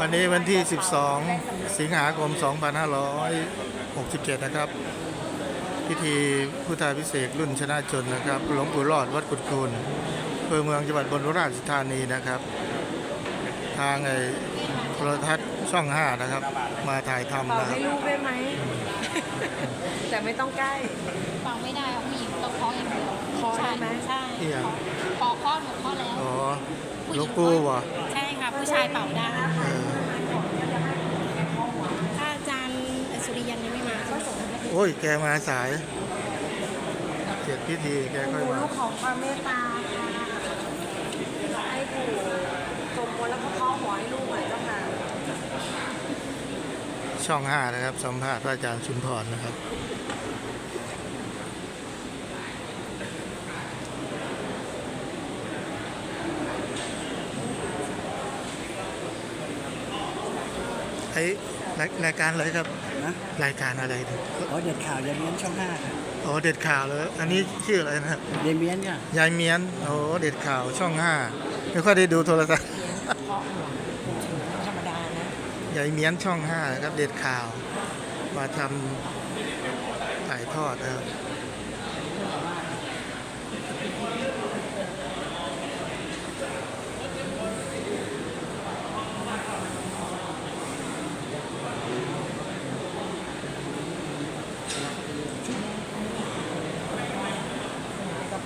วันนี้วันที่ 12 สิงหาคม 2567 นะครับ พิธีพุทธาพิเศษกรุ่นชนะชนนะครับ หลวงปู่รอดวัดกุดคูนอำเภอเมืองจังหวัดบนราชธานีนะครับ ทางไอ้โทรทัศน์ช่อง 5 นะครับ มาถ่ายทำเป่านะครัให้บลูกได้ไหม แต่ไม่ต้องใกล้ ฟังไม่ได้ค่ะผู้หญิงต้องเคาะอย่างเดียวเคาะได้ไหม ใช่เอี่ยงพอเคาะหนูเคาะแล้วอ๋อผู้หญิลวงปู่วะใช่ค่ะ ผู้ชายเป่าได้เออถ้าอาจารย์สุริยันยังไม่มาก็ส่งให้โอ้ย แกมาสาย เสร็จพิธีแกค่อยปู่มา ลูกของความเมตตาค่ะให้ปู่สมมติแล้วก็เคาะหัวให้ลูกหน่อยเจ้าค่ะ ช่อง5นะครับ สัมภาษณ์พระอาจารย์ชุมพรนะครับ ไอ้รายรายการอะไรครับนะรายการอะไรเนี่ยอ๋อเด็ดข่าวเดเมียนช่องห้าค่ะอ๋อเด็ดข่าวเลยอันนี้ชื่ออะไรนะครับเดเมียนค่ะยายเมียนโอ้เด็ดข่าวช่องห้าไม่ค่อยได้ดูโทรศัพท์ธรรมดานะยายเมียนช่องห้านะครับเด็ดข่าวมาทำถ่ายทอดนะครับ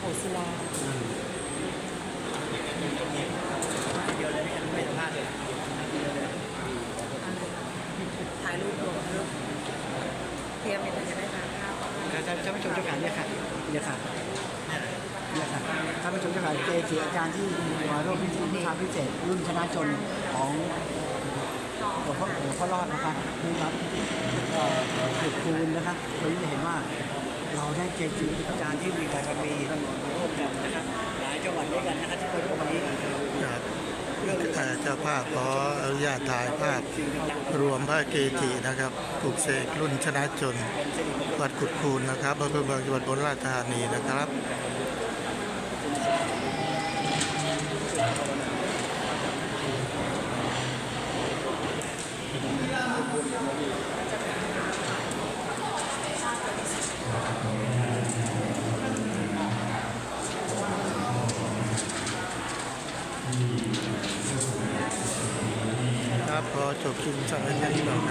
กับปู่ศิลาถ่ายรูปรวมรูปเตรียมเป็นจะได้ทานข้าวท่านท่านผู้ชมเจ้าขาเนี่ยค่ะเนี่ยค่ะเนี่ยค่ะท่านผู้ชมเจ้าขาเจจีอาจารย์ที่มาร่วมพิธีพุทธาพิเศษกรุ่นชนะชนของหลวงพ่อหลวงพ่อรอดนะคะนี่ครับเอ่อขุดคูณนะคะ เราได้เจจีอาจารย์ที่มีการมีร่วมกันนะครับหลายจังหวัดด้วยกันนะคะที่ไปร่วมวันนี้ครับเอ่เจ้าภาพขออนุญาตถ่ายภาพ รวมพระเกจินะครับปลุกเสกรุ่นชนะจนวัดกุดคูนนะครับอำเภอเมืองจังหวัดบนราชธานีนะครับ ครับพอจบคลิปสั่งให้แค่นี้ก่อนครับ